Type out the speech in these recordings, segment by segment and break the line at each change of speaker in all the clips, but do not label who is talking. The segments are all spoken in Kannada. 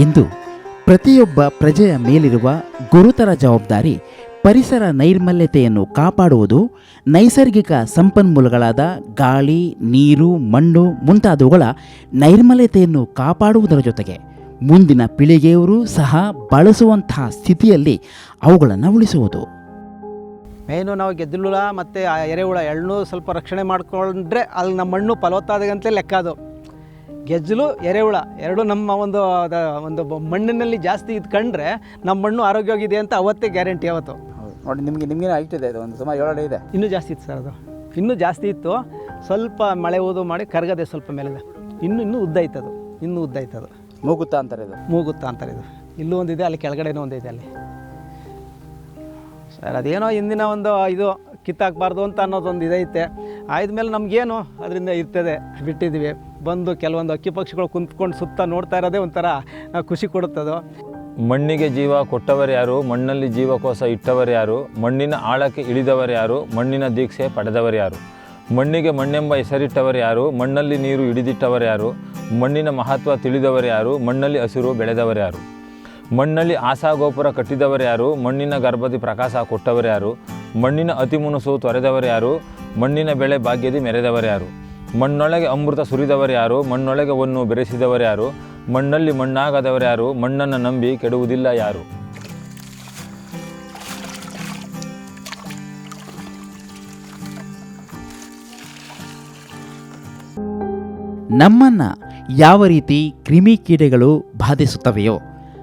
ಎಂದು ಪ್ರತಿಯೊಬ್ಬ ಪ್ರಜೆಯ ಮೇಲಿರುವ ಗುರುತರ ಜವಾಬ್ದಾರಿ, ಪರಿಸರ ನೈರ್ಮಲ್ಯತೆಯನ್ನು ಕಾಪಾಡುವುದು, ನೈಸರ್ಗಿಕ ಸಂಪನ್ಮೂಲಗಳಾದ ಗಾಳಿ, ನೀರು, ಮಣ್ಣು ಮುಂತಾದವುಗಳ ನೈರ್ಮಲ್ಯತೆಯನ್ನು ಕಾಪಾಡುವುದರ ಜೊತೆಗೆ ಮುಂದಿನ ಪೀಳಿಗೆಯವರು ಸಹ ಬಳಸುವಂತಹ ಸ್ಥಿತಿಯಲ್ಲಿ ಅವುಗಳನ್ನು ಉಳಿಸುವುದು.
ಮೇನು ನಾವು ಗೆದ್ದಲುಳ ಮತ್ತು ಆ ಎರೆಹುಳ ಎಳ್ಳು ಸ್ವಲ್ಪ ರಕ್ಷಣೆ ಮಾಡಿಕೊಂಡ್ರೆ ಅಲ್ಲಿ ನಮ್ಮ ಮಣ್ಣು ಫಲವತ್ತಾದಂತಲೇ ಲೆಕ್ಕ ಅದು. ಗೆಜ್ಜಲು ಎರೆಹುಳ ಎರಡು ನಮ್ಮ ಒಂದು ಅದ- ಒಂದು ಮಣ್ಣಿನಲ್ಲಿ ಜಾಸ್ತಿ ಇದ್ಕೊಂಡ್ರೆ ನಮ್ಮ ಮಣ್ಣು ಆರೋಗ್ಯವಾಗಿದೆ ಅಂತ ಅವತ್ತೇ ಗ್ಯಾರಂಟಿ ಅವತ್ತು
ನೋಡಿ ನಿಮಗೆ ನಿಮಗೇನು ಇದೆ ಇದು? ಒಂದು ಸುಮಾರು ಏಳು ಇದೆ.
ಇನ್ನೂ ಜಾಸ್ತಿ ಇತ್ತು ಸರ್ ಅದು. ಇನ್ನೂ ಜಾಸ್ತಿ ಇತ್ತು. ಸ್ವಲ್ಪ ಮಳೆ ಓದು ಮಾಡಿ ಕರಗದೆ ಸ್ವಲ್ಪ ಮೇಲಿದೆ. ಇನ್ನೂ ಇನ್ನೂ ಉದ್ದ ಐತೆ ಅದು. ಇನ್ನೂ ಉದ್ದ ಐತೆ ಅದು.
ಮೂಗುತ್ತಾ ಅಂತಾರೆ ಇದು?
ಮೂಗುತ್ತಾ ಅಂತಾರೆ ಇದು. ಇಲ್ಲೂ ಒಂದಿದೆ ಅಲ್ಲಿ ಕೆಳಗಡೆನೂ ಒಂದಿದೆ ಅಲ್ಲಿ. ಸರ್ ಅದೇನೋ ಹಿಂದಿನ ಒಂದು ಇದು ಕಿತ್ತಾಕ್ಬಾರ್ದು ಅಂತ ಅನ್ನೋದೊಂದು ಇದೈತೆ. ಆದ್ಮೇಲೆ ನಮಗೇನು ಅದರಿಂದ ಇರ್ತದೆ. ಬಿಟ್ಟಿದ್ದೀವಿ ಬಂದು ಕೆಲವೊಂದು ಅಕ್ಕಿ ಪಕ್ಷಿಗಳು ಕುಂತ್ಕೊಂಡು ಸುತ್ತ ನೋಡ್ತಾ ಇರೋದೇ ಒಂಥರ ಖುಷಿ ಕೊಡುತ್ತದು
ಮಣ್ಣಿಗೆ ಜೀವ ಕೊಟ್ಟವರು ಯಾರು? ಮಣ್ಣಲ್ಲಿ ಜೀವಕೋಶ ಇಟ್ಟವರು ಯಾರು? ಮಣ್ಣಿನ ಆಳಕ್ಕೆ ಇಳಿದವರು ಯಾರು? ಮಣ್ಣಿನ ದೀಕ್ಷೆ ಪಡೆದವರು ಯಾರು? ಮಣ್ಣಿಗೆ ಮಣ್ಣೆಂಬ ಹೆಸರಿಟ್ಟವರು ಯಾರು? ಮಣ್ಣಲ್ಲಿ ನೀರು ಹಿಡಿದಿಟ್ಟವರು ಯಾರು? ಮಣ್ಣಿನ ಮಹತ್ವ ತಿಳಿದವರು ಯಾರು? ಮಣ್ಣಲ್ಲಿ ಹಸಿರು ಬೆಳೆದವರು ಯಾರು? ಮಣ್ಣಲ್ಲಿ ಆಸಾಗೋಪುರ ಕಟ್ಟಿದವರು ಯಾರು? ಮಣ್ಣಿನ ಗರ್ಭದಿ ಪ್ರಕಾಶ ಕೊಟ್ಟವರು ಯಾರು? ಮಣ್ಣಿನ ಅತಿ ಮುನಸು ತೊರೆದವರು ಯಾರು? ಮಣ್ಣಿನ ಬೆಳೆ ಭಾಗ್ಯದಿ ಮೆರೆದವರು ಯಾರು? ಮಣ್ಣೊಳಗೆ ಅಮೃತ ಸುರಿದವರು ಯಾರು? ಮಣ್ಣೊಳಗೆ ಒನ್ನು ಬೆರೆಸಿದವರು ಯಾರು? ಮಣ್ಣಲ್ಲಿ ಮಣ್ಣಾಗದವರು ಯಾರು? ಮಣ್ಣನ್ನು ನಂಬಿ ಕೆಡುವುದಿಲ್ಲ ಯಾರು?
ನಮ್ಮನ್ನು ಯಾವ ರೀತಿ ಕ್ರಿಮಿಕೀಡೆಗಳು ಬಾಧಿಸುತ್ತವೆಯೋ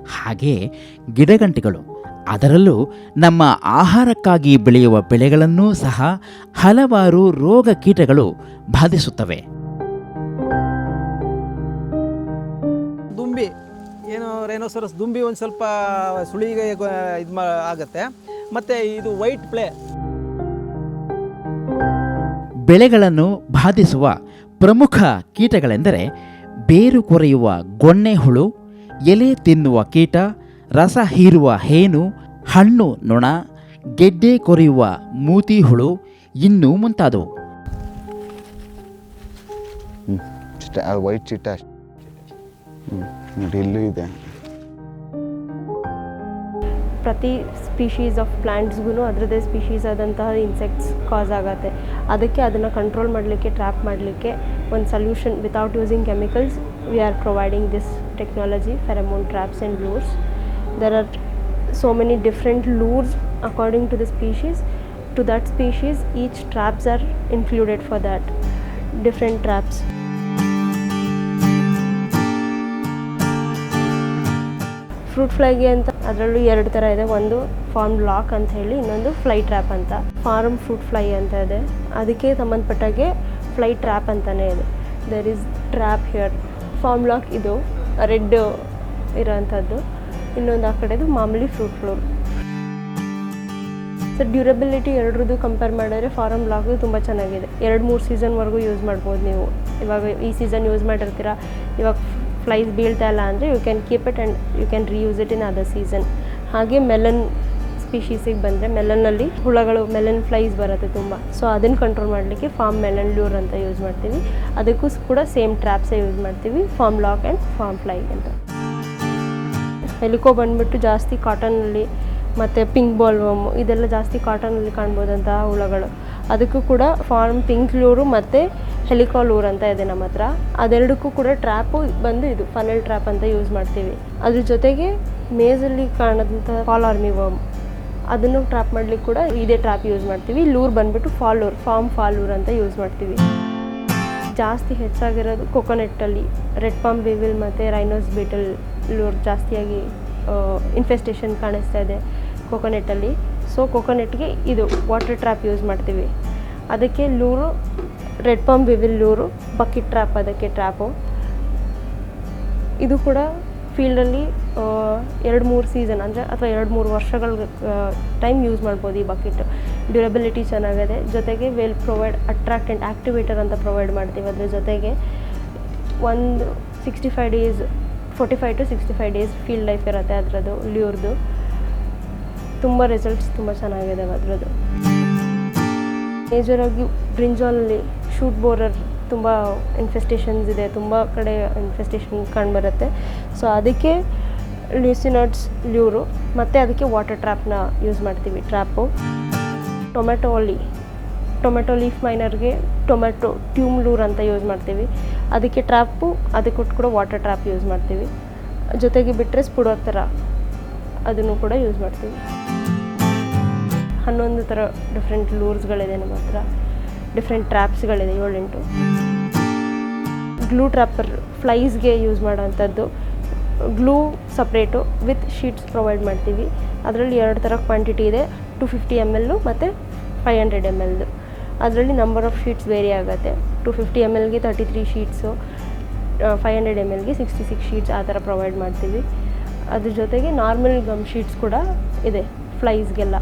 ಹಾಗೆ ಗಿಡಗಂಟಿಗಳು ಅದರಲ್ಲೂ ನಮ್ಮ ಆಹಾರಕ್ಕಾಗಿ ಬೆಳೆಯುವ ಬೆಳೆಗಳನ್ನೂ ಸಹ ಹಲವಾರು ರೋಗ ಕೀಟಗಳು ಬಾಧಿಸುತ್ತವೆ.
ದುಂಬಿ ಏನು ರೈನೋಸರಸ್ ದುಂಬಿ ಒಂದು ಸ್ವಲ್ಪ ಸುಳಿಗೆ ಇದು ಮಾ ಆಗುತ್ತೆ. ಮತ್ತು ಇದು ವೈಟ್ ಪ್ಲೇ
ಬೆಳೆಗಳನ್ನು ಬಾಧಿಸುವ ಪ್ರಮುಖ ಕೀಟಗಳೆಂದರೆ ಬೇರು ಕೊರೆಯುವ ಗೊಣ್ಣೆ ಹುಳು ಎಲೆ ತಿನ್ನುವ ಕೀಟ ರಸ ಹೀರುವ ಹೇನು ಹಣ್ಣು ನೊಣ ಗೆಡ್ಡೆ ಕೊರೆಯುವ ಮೂತಿ ಹುಳು ಇನ್ನೂ ಮುಂತಾದವು.
ವೈಟ್ ಚಿಟ್ಟ ಅಷ್ಟೆ. ಇಲ್ಲೂ ಇದೆ.
ಪ್ರತಿ ಸ್ಪೀಶೀಸ್ ಆಫ್ ಪ್ಲ್ಯಾಂಟ್ಸ್ಗೂ ಅದರದ್ದೇ ಸ್ಪೀಶೀಸ್ ಆದಂತಹ ಇನ್ಸೆಕ್ಟ್ಸ್ ಕಾಸ್ ಆಗುತ್ತೆ. ಅದಕ್ಕೆ ಅದನ್ನು ಕಂಟ್ರೋಲ್ ಮಾಡಲಿಕ್ಕೆ ಟ್ರ್ಯಾಪ್ ಮಾಡಲಿಕ್ಕೆ ಒಂದು solution without using chemicals we are providing this technology pheromone traps and lures there are so many different lures according to the species. To that species, each traps are included for that. Different traps. Fruit ಫ್ಲೈಗೆ ಅಂತ ಅದರಲ್ಲೂ ಎರಡು ಥರ ಇದೆ. ಒಂದು ಫಾರ್ಮ್ ಲಾಕ್ ಅಂತ ಹೇಳಿ, ಇನ್ನೊಂದು ಫ್ಲೈ ಟ್ರ್ಯಾಪ್ ಅಂತ. ಫಾರ್ಮ್ ಫ್ರೂಟ್ ಫ್ಲೈ ಅಂತ ಇದೆ. ಅದಕ್ಕೆ ಸಂಬಂಧಪಟ್ಟಾಗೆ ಫ್ಲೈ ಟ್ರ್ಯಾಪ್ ಅಂತಲೇ ಇದೆ. There is trap here farm lock ಇದು ರೆಡ್ ಇರೋವಂಥದ್ದು ಇನ್ನೊಂದು ಆ ಕಡೆದು ಮಾಮೂಲಿ ಫ್ರೂಟ್ ಫ್ಲೋರ್ ಸೊ ಡ್ಯೂರಬಿಲಿಟಿ ಎರಡರದ್ದು ಕಂಪೇರ್ ಮಾಡಿದ್ರೆ ಫಾರಮ್ ಲಾಗು ತುಂಬ ಚೆನ್ನಾಗಿದೆ. ಎರಡು, ಮೂರು ಸೀಸನ್ವರೆಗೂ ಯೂಸ್ ಮಾಡ್ಬೋದು ನೀವು. ಇವಾಗ ಈ ಸೀಸನ್ ಯೂಸ್ ಮಾಡಿರ್ತೀರ? ಇವಾಗ ಫ್ಲೈಸ್ ಬೀಳ್ತಾ ಇಲ್ಲ ಅಂದರೆ you can keep it and you can reuse it in other season ಹಾಗೆ ಮೆಲನ್ ಸ್ಪೀಶೀಸಿಗೆ ಬಂದರೆ ಮೆಲನ್ನಲ್ಲಿ ಹುಳಗಳು ಮೆಲನ್ ಫ್ಲೈಸ್ ಬರುತ್ತೆ ತುಂಬ. ಸೊ ಅದನ್ನು ಕಂಟ್ರೋಲ್ ಮಾಡಲಿಕ್ಕೆ ಫಾರ್ಮ್ ಮೆಲನ್ ಲ್ಯೂರ್ ಅಂತ ಯೂಸ್ ಮಾಡ್ತೀವಿ. ಅದಕ್ಕೂ ಕೂಡ ಸೇಮ್ ಟ್ರ್ಯಾಪ್ಸೇ ಯೂಸ್ ಮಾಡ್ತೀವಿ farm lock and farm fly ಅಂತ. ಹೆಲಿಕೋ ಬಂದ್ಬಿಟ್ಟು ಜಾಸ್ತಿ ಕಾಟನಲ್ಲಿ ಮತ್ತು ಪಿಂಕ್ ಬಾಲ್ವಮ್ ಇದೆಲ್ಲ ಜಾಸ್ತಿ ಕಾಟನಲ್ಲಿ ಕಾಣ್ಬೋದಂತಹ ಹುಳಗಳು. ಅದಕ್ಕೂ ಕೂಡ ಫಾರ್ಮ್ ಪಿಂಕ್ ಲೂರು ಮತ್ತು ಹೆಲಿಕಾ ಲೂರ್ ಅಂತ ಇದೆ ನಮ್ಮ ಹತ್ರ. ಅದೆರಡಕ್ಕೂ ಕೂಡ ಟ್ರ್ಯಾಪು ಬಂದು ಇದು ಫನಲ್ ಟ್ರ್ಯಾಪ್ ಅಂತ ಯೂಸ್ ಮಾಡ್ತೀವಿ. ಅದ್ರ ಜೊತೆಗೆ ಮೇಜಲ್ಲಿ ಕಾಣೋದಂಥ ಫಾಲ್ ಆರ್ಮಿ ವರ್ಮ್ ಅದನ್ನು ಟ್ರ್ಯಾಪ್ ಮಾಡ್ಲಿಕ್ಕೆ ಕೂಡ ಇದೇ ಟ್ರ್ಯಾಪ್ ಯೂಸ್ ಮಾಡ್ತೀವಿ. ಲೂರ್ ಬಂದುಬಿಟ್ಟು ಫಾಲೂರ್ ಫಾರ್ಮ್ ಫಾಲೂರ್ ಅಂತ ಯೂಸ್ ಮಾಡ್ತೀವಿ. ಜಾಸ್ತಿ ಹೆಚ್ಚಾಗಿರೋದು ಕೊಕೊನೆಟ್ಟಲ್ಲಿ, ರೆಡ್ ಪಾಮ್ ಬೇವಿಲ್ ಮತ್ತು ರೈನೋಸ್ ಬೀಟಲ್ ಲೂರ್ ಜಾಸ್ತಿಯಾಗಿ ಇನ್ಫೆಸ್ಟೇಷನ್ ಕಾಣಿಸ್ತಾ ಇದೆ ಕೊಕೊನೆಟ್ಟಲ್ಲಿ ಸೊ ಕೊಕೊನೆಟ್ಗೆ ಇದು ವಾಟರ್ ಟ್ರ್ಯಾಪ್ ಯೂಸ್ ಮಾಡ್ತೀವಿ. ಅದಕ್ಕೆ lure red palm weevil lure bucket trap ಅದಕ್ಕೆ ಟ್ರ್ಯಾಪು ಇದು ಕೂಡ ಫೀಲ್ಡಲ್ಲಿ ಎರಡು ಮೂರು ಸೀಸನ್ ಅಂದರೆ ಅಥವಾ ಎರಡು ಮೂರು ವರ್ಷಗಳ ಟೈಮ್ ಯೂಸ್ ಮಾಡ್ಬೋದು ಈ ಬಕೆಟ್ ಡ್ಯೂರಬಿಲಿಟಿ ಚೆನ್ನಾಗಿದೆ, ಜೊತೆಗೆ ವೆಲ್ ಪ್ರೊವೈಡ್ ಅಟ್ರಾಕ್ಟೆಂಟ್ ಆ್ಯಕ್ಟಿವೇಟರ್ ಅಂತ ಪ್ರೊವೈಡ್ ಮಾಡ್ತೀವಿ ಅದ್ರ ಜೊತೆಗೆ. ಒಂದು sixty five days forty five to sixty five days field life ಇರುತ್ತೆ ಅದರದ್ದು ಲ್ಯೂರ್ದು ತುಂಬ ರಿಸಲ್ಟ್ಸ್ ತುಂಬ ಚೆನ್ನಾಗಿದ್ದಾವೆ ಅದರದ್ದು. ಮೇಜರಾಗಿ ಬ್ರಿಂಜಾಲಲ್ಲಿ ಶೂಟ್ ಬೋರರ್ ತುಂಬ ಇನ್ಫೆಸ್ಟೇಷನ್ಸ್ ಇದೆ, ತುಂಬ ಕಡೆ ಇನ್ಫೆಸ್ಟೇಷನ್ ಕಂಡುಬರುತ್ತೆ ಸೊ ಅದಕ್ಕೆ ಲ್ಯೂಸಿನಟ್ಸ್ ಲ್ಯೂರು, ಮತ್ತು ಅದಕ್ಕೆ ವಾಟರ್ ಟ್ರ್ಯಾಪ್ನ ಯೂಸ್ ಮಾಡ್ತೀವಿ ಟ್ರ್ಯಾಪು ಟೊಮೆಟೊ ಅಲ್ಲಿ ಟೊಮೆಟೊ ಲೀಫ್ ಮೈನರ್ಗೆ ಟೊಮೆಟೊ ಟ್ಯೂಮ್ ಲೂರ್ ಅಂತ ಯೂಸ್ ಮಾಡ್ತೀವಿ. ಅದಕ್ಕೆ ಟ್ರ್ಯಾಪು, ಅದಕ್ಕೆ ಕೂಡ ವಾಟರ್ ಟ್ರ್ಯಾಪ್ ಯೂಸ್ ಮಾಡ್ತೀವಿ. ಜೊತೆಗೆ ಬಿಟ್ಟರೆ ಸ್ಪುಡೋ ಥರ ಅದನ್ನು ಕೂಡ ಯೂಸ್ ಮಾಡ್ತೀವಿ. ಹನ್ನೊಂದು ಥರ ಡಿಫ್ರೆಂಟ್ ಲೂರ್ಸ್ಗಳಿದೆ ನಮ್ಮ ಹತ್ರ. ಡಿಫ್ರೆಂಟ್ ಟ್ರ್ಯಾಪ್ಸ್ಗಳಿದೆ ಏಳೆಂಟು. ಗ್ಲೂ ಟ್ರ್ಯಾಪರ್ ಫ್ಲೈಸ್ಗೆ use ಮಾಡೋವಂಥದ್ದು. Glue separate with sheets provide ಮಾಡ್ತೀವಿ. ಅದರಲ್ಲಿ ಎರಡು ಥರ ಕ್ವಾಂಟಿಟಿ ಇದೆ. ಟು ಫಿಫ್ಟಿ ಎಂ ಎಲ್ಲು ಮತ್ತು ಫೈವ್ ಹಂಡ್ರೆಡ್ ಎಂ ಎಲ್ದು ಅದರಲ್ಲಿ ನಂಬರ್ ಆಫ್ ಶೀಟ್ಸ್ ವೇರಿ ಆಗುತ್ತೆ. Two fifty M ಎಲ್ಗೆ thirty three sheets five hundred M ಎಲ್ಗೆ sixty six sheets ಆ ಥರ ಪ್ರೊವೈಡ್ ಮಾಡ್ತೀವಿ. ಅದ್ರ ಜೊತೆಗೆ ನಾರ್ಮಲ್ ಗಮ್ ಶೀಟ್ಸ್ ಕೂಡ ಇದೆ ಫ್ಲೈಸ್ಗೆಲ್ಲ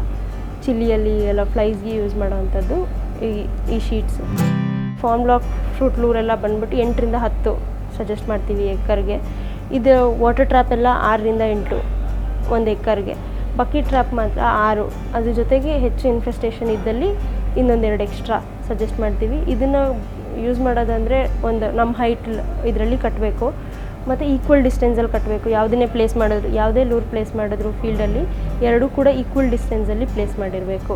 ಚಿಲ್ಲಿಯಲ್ಲಿ ಎಲ್ಲ ಫ್ಲೈಸ್ಗೆ ಯೂಸ್ ಮಾಡೋವಂಥದ್ದು ಈ ಈ ಶೀಟ್ಸ್ ಫಾರ್ಮ್ ಬ್ಲಾಕ್ ಫ್ರೂಟ್ ಲೂರೆಲ್ಲ ಬಂದ್ಬಿಟ್ಟು ಎಂಟರಿಂದ ಹತ್ತು ಸಜೆಸ್ಟ್ ಮಾಡ್ತೀವಿ ಎಕ್ಕರ್ಗೆ ಇದು ವಾಟರ್ ಟ್ರ್ಯಾಪ್ ಎಲ್ಲ ಆರರಿಂದ ಎಂಟು ಒಂದು ಎಕ್ಕರ್ಗೆ ಬಕೆಟ್ ಟ್ರ್ಯಾಪ್ ಮಾತ್ರ ಆರು. ಅದ್ರ ಜೊತೆಗೆ ಹೆಚ್ಚು ಇನ್ಫೆಸ್ಟೇಷನ್ ಇದ್ದಲ್ಲಿ ಇನ್ನೊಂದೆರಡು ಎಕ್ಸ್ಟ್ರಾ ಸಜೆಸ್ಟ್ ಮಾಡ್ತೀವಿ. ಇದನ್ನು ಯೂಸ್ ಮಾಡೋದಂದರೆ ಒಂದು ನಮ್ಮ ಹೈಟ್ ಇದರಲ್ಲಿ ಕಟ್ಟಬೇಕು ಮತ್ತು ಈಕ್ವಲ್ ಡಿಸ್ಟೆನ್ಸಲ್ಲಿ ಕಟ್ಟಬೇಕು ಯಾವುದನ್ನೇ ಪ್ಲೇಸ್ ಮಾಡಿದ್ರು, ಯಾವುದೇ ಲೂರ್ ಪ್ಲೇಸ್ ಮಾಡಿದ್ರು ಫೀಲ್ಡಲ್ಲಿ ಎರಡೂ ಕೂಡ ಈಕ್ವಲ್ ಡಿಸ್ಟೆನ್ಸಲ್ಲಿ ಪ್ಲೇಸ್ ಮಾಡಿರಬೇಕು.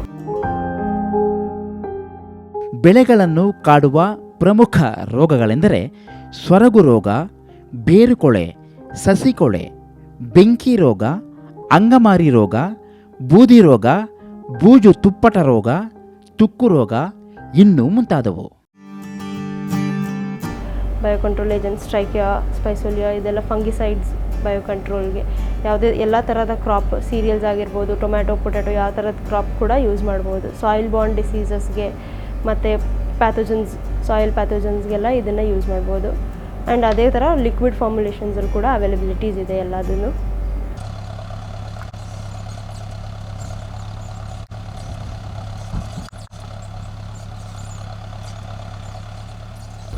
ಬೆಳೆಗಳನ್ನು ಕಾಡುವ ಪ್ರಮುಖ ರೋಗಗಳೆಂದರೆ ಸೊರಗು ರೋಗ, ಬೇರುಕೊಳೆ, ಸಸಿಕೊಳೆ, ಬೆಂಕಿ ರೋಗ, ಅಂಗಮಾರಿ ರೋಗ, ಬೂದಿ ರೋಗ, ಬೂಜು ತುಪ್ಪಟ ರೋಗ ತುಕ್ಕು ರೋಗ ಇನ್ನೂ ಮುಂತಾದವು.
ಬಯೋ ಕಂಟ್ರೋಲ್ ಏಜೆಂಟ್ ಸ್ಟ್ರೈಕಿಯಾ ಸ್ಪೈಸೋಲಿಯಾ ಇದೆಲ್ಲ ಫಂಗಿಸೈಡ್ಸ್ ಬಯೋ ಕಂಟ್ರೋಲ್ಗೆ ಯಾವುದೇ ಎಲ್ಲ ಥರದ ಕ್ರಾಪ್ ಸೀರಿಯಲ್ಸ್ ಆಗಿರ್ಬೋದು ಟೊಮ್ಯಾಟೊ ಪೊಟ್ಯಾಟೊ ಯಾವ ಥರದ ಕ್ರಾಪ್ ಕೂಡ ಯೂಸ್ ಮಾಡ್ಬೋದು. ಸಾಯಿಲ್ ಬಾಂಡ್ ಡಿಸೀಸಸ್ಗೆ ಮತ್ತು ಪ್ಯಾಥೋಜನ್ಸ್ ಸಾಯಿಲ್ ಪ್ಯಾಥೋಜನ್ಸ್ಗೆಲ್ಲ ಇದನ್ನು ಯೂಸ್ ಮಾಡ್ಬೋದು. ಆ್ಯಂಡ್ ಅದೇ ಥರ ಲಿಕ್ವಿಡ್ ಫಾರ್ಮುಲೇಷನ್ಸಲ್ಲಿ ಕೂಡ ಅವೈಲಬಿಲಿಟೀಸ್ ಇದೆ ಎಲ್ಲದನ್ನು.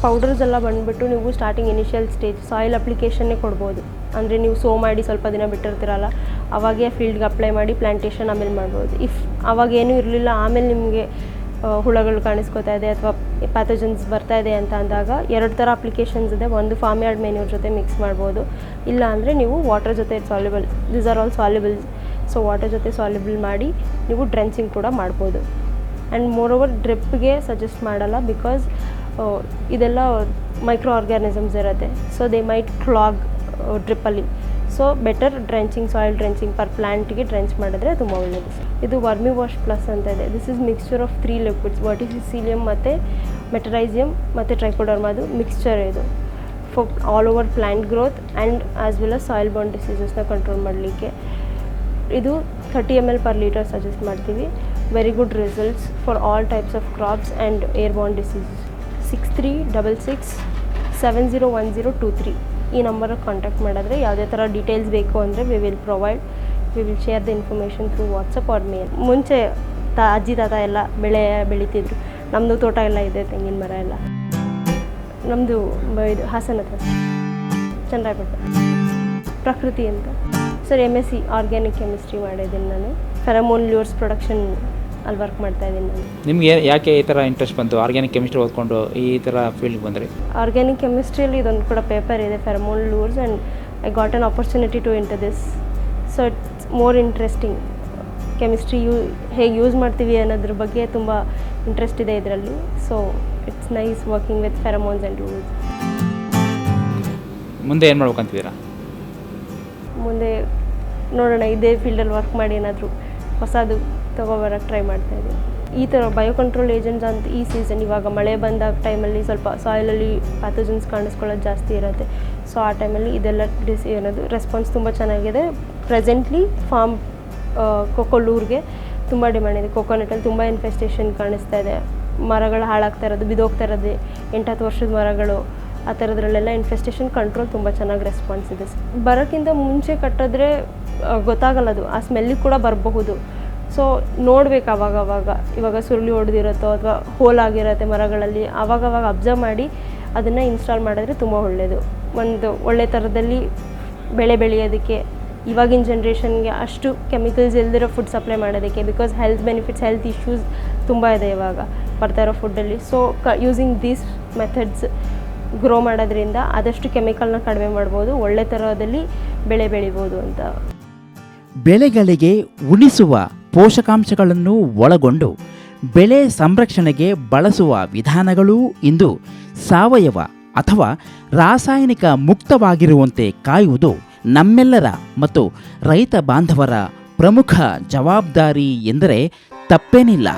ಪೌಡರ್ಸ್ ಎಲ್ಲ ಬಂದುಬಿಟ್ಟು ನೀವು ಸ್ಟಾರ್ಟಿಂಗ್ ಇನಿಷಿಯಲ್ ಸ್ಟೇಜ್ ಸಾಯಿಲ್ ಅಪ್ಲಿಕೇಶನ್ನೇ ಕೊಡ್ಬೋದು. ಅಂದರೆ ನೀವು ಸೋ ಮಾಡಿ ಸ್ವಲ್ಪ ದಿನ ಬಿಟ್ಟಿರ್ತೀರಲ್ಲ, ಅವಾಗೇ ಫೀಲ್ಡ್ಗೆ ಅಪ್ಲೈ ಮಾಡಿ ಪ್ಲ್ಯಾಂಟೇಷನ್ ಆಮೇಲೆ ಮಾಡ್ಬೋದು. ಇಫ್ ಅವಾಗ ಏನೂ ಇರಲಿಲ್ಲ, ಆಮೇಲೆ ನಿಮಗೆ ಹುಳಗಳು ಕಾಣಿಸ್ಕೋತಾ ಇದೆ ಅಥವಾ ಪ್ಯಾಥೋಜನ್ಸ್ ಬರ್ತಾ ಇದೆ ಅಂತ ಅಂದಾಗ ಎರಡು ಥರ ಅಪ್ಲಿಕೇಶನ್ಸ್ ಇದೆ. ಒಂದು ಫಾರ್ಮ್ ಯಾರ್ಡ್ ಮೆನ್ಯೂರ್ ಜೊತೆ ಮಿಕ್ಸ್ ಮಾಡ್ಬೋದು. ಇಲ್ಲ ಅಂದರೆ ನೀವು ವಾಟರ್ ಜೊತೆ soluble these are all soluble so water ಜೊತೆ ಸಾಲ್ಯುಬಲ್ ಮಾಡಿ ನೀವು ಡ್ರೆನ್ಸಿಂಗ್ ಕೂಡ ಮಾಡ್ಬೋದು. ಆ್ಯಂಡ್ ಮೋರ್ ಓವರ್ ಡ್ರಿಪ್ಗೆ ಸಜೆಸ್ಟ್ ಮಾಡಲ್ಲ ಬಿಕಾಸ್ ಇದೆಲ್ಲ ಮೈಕ್ರೋ ಆರ್ಗ್ಯಾನಿಸಮ್ಸ್ ಇರುತ್ತೆ. So they might clog ಡ್ರಿಪ್ಪಲ್ಲಿ so better drenching soil drenching per ಪ್ಲ್ಯಾಂಟಿಗೆ drench ಮಾಡಿದ್ರೆ ತುಂಬ ಒಳ್ಳೆಯದು ಇದು ವರ್ಮಿ ವಾಶ್ ಪ್ಲಸ್ ಅಂತ ಇದೆ. This is mixture of three liquids verticillium ಮತ್ತು ಮೆಟರೈಸಿಯಮ್ ಮತ್ತು ಟ್ರೈಕೋಡರ್ಮಾದು ಮಿಕ್ಸ್ಚರ್ ಇದು. For all over plant growth and as well as soil bond ಡಿಸೀಸಸ್ನ ಕಂಟ್ರೋಲ್ ಮಾಡಲಿಕ್ಕೆ. ಇದು thirty M L per litre suggest ಮಾಡ್ತೀವಿ. Very good results for all types of crops and air bond diseases six three double six seven zero one zero two three ಈ ನಂಬರಿಗೆ ಕಾಂಟ್ಯಾಕ್ಟ್ ಮಾಡಿದ್ರೆ ಯಾವುದೇ ಥರ ಡೀಟೇಲ್ಸ್ ಬೇಕು ಅಂದರೆ we will provide we will share the information through WhatsApp or mail ಮುಂಚೆ ತ, ಅಜ್ಜಿ, ತಾತ ಎಲ್ಲ ಬೆಳೆ, ಬೆಳೀತಿದ್ರು. ನಮ್ಮದು ತೋಟ ಎಲ್ಲ ಇದೆ, ತೆಂಗಿನ ಮರ ಎಲ್ಲ. ನಮ್ಮದು ಇದು ಹಾಸನ ಹತ್ರ. ಚಂದ್ರಾಯಪಟ್ಟಣ ಪ್ರಕೃತಿ ಅಂತ. Sir M S C organic chemistry ಮಾಡಿದ್ದೀನಿ ನಾನು. ಫೆರಮೋನ್ ಲ್ಯೂರ್ಸ್ ಪ್ರೊಡಕ್ಷನ್ ಅಲ್ಲಿ ವರ್ಕ್ ಮಾಡ್ತಾ ಇದ್ದೀನಿ. ನಾನು
ನಿಮಗೆ ಯಾಕೆ ಈ ಥರ ಇಂಟ್ರೆಸ್ಟ್ ಬಂತು? ಆರ್ಗ್ಯಾನಿಕ್ ಕೆಮಿಸ್ಟ್ರಿ ಓದ್ಕೊಂಡು ಈ ಥರ ಫೀಲ್ಡ್ಗೆ ಬಂದ್ರಿ?
ಆರ್ಗ್ಯಾನಿಕ್ ಕೆಮಿಸ್ಟ್ರಿಯಲ್ಲಿ ಇದೊಂದು ಕೂಡ ಪೇಪರ್ ಇದೆ pheromone lures and I got an opportunity to into this so it's more interesting chemistry you ಹೇಗೆ ಯೂಸ್ ಮಾಡ್ತೀವಿ ಅನ್ನೋದ್ರ ಬಗ್ಗೆ ತುಂಬ ಇಂಟ್ರೆಸ್ಟ್ ಇದೆ ಇದರಲ್ಲಿ. So it's nice working with pheromones and rules
ಮುಂದೆ ಏನು ಮಾಡ್ಬೇಕಂತಿದ್ದೀರಾ?
ಮುಂದೆ ನೋಡೋಣ ಇದೇ ಫೀಲ್ಡಲ್ಲಿ ವರ್ಕ್ ಮಾಡಿ ಏನಾದರೂ ಹೊಸದು ತೊಗೊಬರೋಕ್ಕೆ ಟ್ರೈ ಮಾಡ್ತಾ ಇದ್ದೀನಿ. ಈ ಥರ ಬಯೋ ಕಂಟ್ರೋಲ್ ಏಜೆಂಟ್ಸ್ ಅಂತ ಈ ಸೀಸನ್ ಇವಾಗ ಮಳೆ ಬಂದಾಗ ಟೈಮಲ್ಲಿ ಸ್ವಲ್ಪ ಸಾಯಿಲಲ್ಲಿ ಪ್ಯಾಥೋಜನ್ಸ್ ಕಾಣಿಸ್ಕೊಳ್ಳೋದು ಜಾಸ್ತಿ ಇರುತ್ತೆ. ಸೊ ಆ ಟೈಮಲ್ಲಿ ಇದೆಲ್ಲ ಡಿಸ್ ಏನದು ರೆಸ್ಪಾನ್ಸ್ ತುಂಬ ಚೆನ್ನಾಗಿದೆ. ಪ್ರೆಸೆಂಟ್ಲಿ ಫಾರ್ಮ್ ಕೊಕ್ಕೊಲ್ಲೂರಿಗೆ ತುಂಬ ಡಿಮ್ಯಾಂಡ್ ಇದೆ. ಕೊಕೊನಟಲ್ಲಿ ತುಂಬ ಇನ್ಫೆಸ್ಟೇಷನ್ ಕಾಣಿಸ್ತಾ ಇದೆ. ಮರಗಳು ಹಾಳಾಗ್ತಾ ಇರೋದು, ಬಿದೋಗ್ತಾ ಇರೋದು, ಎಂಟತ್ತು ವರ್ಷದ ಮರಗಳು, ಆ ಥರದ್ರಲ್ಲೆಲ್ಲ ಇನ್ಫೆಸ್ಟೇಷನ್ ಕಂಟ್ರೋಲ್ ತುಂಬ ಚೆನ್ನಾಗಿ ರೆಸ್ಪಾನ್ಸ್ ಇದೆ. ಬರೋಕ್ಕಿಂತ ಮುಂಚೆ ಕಟ್ಟಿದ್ರೆ ಗೊತ್ತಾಗಲ್ಲ ಅದು. ಆ ಸ್ಮೆಲ್ಲಿಗೆ ಕೂಡ ಬರಬಹುದು. ಸೊ ನೋಡ್ಬೇಕು ಅವಾಗವಾಗ ಅವಾಗ. ಇವಾಗ ಸುರುಳಿ ಹೊಡೆದಿರುತ್ತೋ ಅಥವಾ ಹೋಲ್ ಆಗಿರುತ್ತೆ ಮರಗಳಲ್ಲಿ ಆವಾಗವಾಗ ಅಬ್ಸರ್ವ್ ಮಾಡಿ ಅದನ್ನು ಇನ್ಸ್ಟಾಲ್ ಮಾಡಿದ್ರೆ ತುಂಬ ಒಳ್ಳೆಯದು ಒಂದು ಒಳ್ಳೆ ಥರದಲ್ಲಿ ಬೆಳೆ ಬೆಳೆಯೋದಕ್ಕೆ, ಇವಾಗಿನ ಜನ್ರೇಷನ್ಗೆ ಅಷ್ಟು ಕೆಮಿಕಲ್ಸ್ ಇಲ್ದಿರೋ ಫುಡ್ ಸಪ್ಲೈ ಮಾಡೋದಕ್ಕೆ because health benefits health issues ತುಂಬ ಇದೆ ಇವಾಗ ಬರ್ತಾ ಇರೋ ಫುಡ್ಡಲ್ಲಿ ಸೊ ಕ ಯೂಸಿಂಗ್ ದೀಸ್ ಮೆಥಡ್ಸ್ ಗ್ರೋ ಮಾಡೋದ್ರಿಂದ ಆದಷ್ಟು ಕೆಮಿಕಲ್ನ ಕಡಿಮೆ ಮಾಡ್ಬೋದು, ಒಳ್ಳೆ ಥರದಲ್ಲಿ ಬೆಳೆ ಬೆಳಿಬೋದು ಅಂತ.
ಬೆಳೆಗಳಿಗೆ ಉಣಿಸುವ ಪೋಷಕಾಂಶಗಳನ್ನು ಒಳಗೊಂಡು ಬೆಳೆ ಸಂರಕ್ಷಣೆಗೆ ಬಳಸುವ ವಿಧಾನಗಳೂ ಇಂದು ಸಾವಯವ ಅಥವಾ ರಾಸಾಯನಿಕ ಮುಕ್ತವಾಗಿರುವಂತೆ ಕಾಯುವುದು ನಮ್ಮೆಲ್ಲರ ಮತ್ತು ರೈತ ಬಾಂಧವರ ಪ್ರಮುಖ ಜವಾಬ್ದಾರಿ ಎಂದರೆ ತಪ್ಪೇನಿಲ್ಲ.